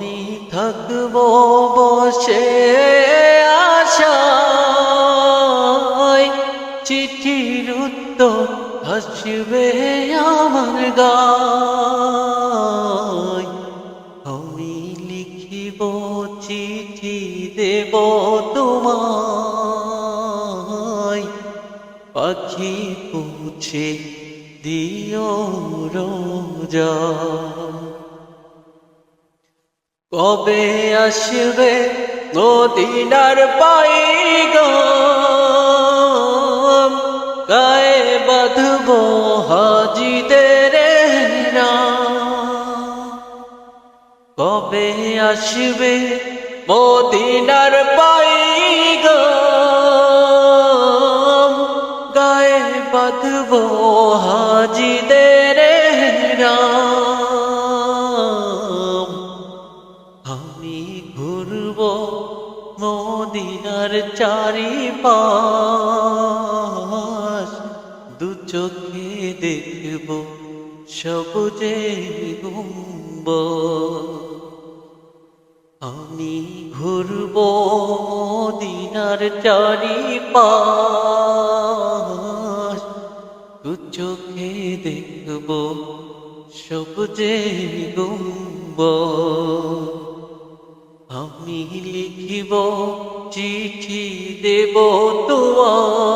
আমি থাকব বসে আশায়। চিঠির উত্তর হাসবে আমার গায়। আমি লিখিব চিঠি দেব তোমায়। পাখি পুছে দিও রোজা। কবে আসবে নদীনার পাইগম? গায়ে বাঁধব হাজিদের কবে আসবে মদিনার পাইগম? গায়ে বাঁধব মদিনার চারিপাশ, দু চোখে দেখব সবুজে গুম্ব। আমি ঘুরব মদিনার চারিপাশ, দু চোখে দেখব সবুজে গুম্ব। আমি লিখিব, চিঠি দেব তোমায়।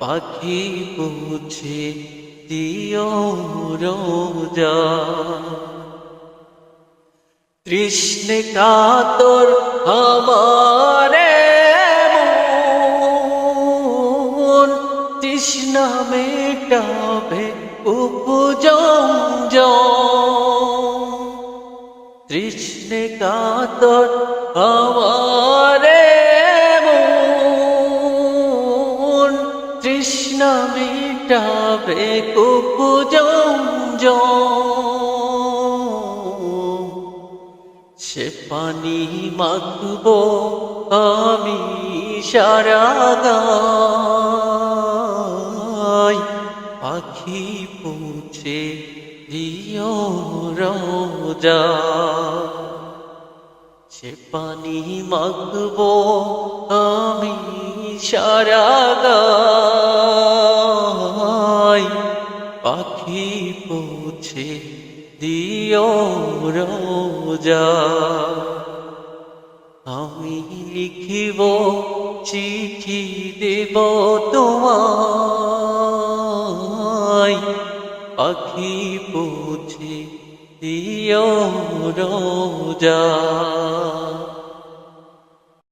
পাখি পুছে দিও রোজা। তৃষ্ণে কাতর আমারে তৃষ্ণা মেটাবে উপজম তৃষ্ণে কাতর আমারে মন। তৃষ্ণা মেটাবে কুকুজম সে পানি মাখব আমি সারা পাখি পৌঁছে দিও রোজা। সে পানি মাখব আমি সারা গায়। পাখি পৌঁছে দিও রোজা। আমি লিখিব, চিঠি দেব তোমায়। পাখি পৌঁছে দিয় রোজা।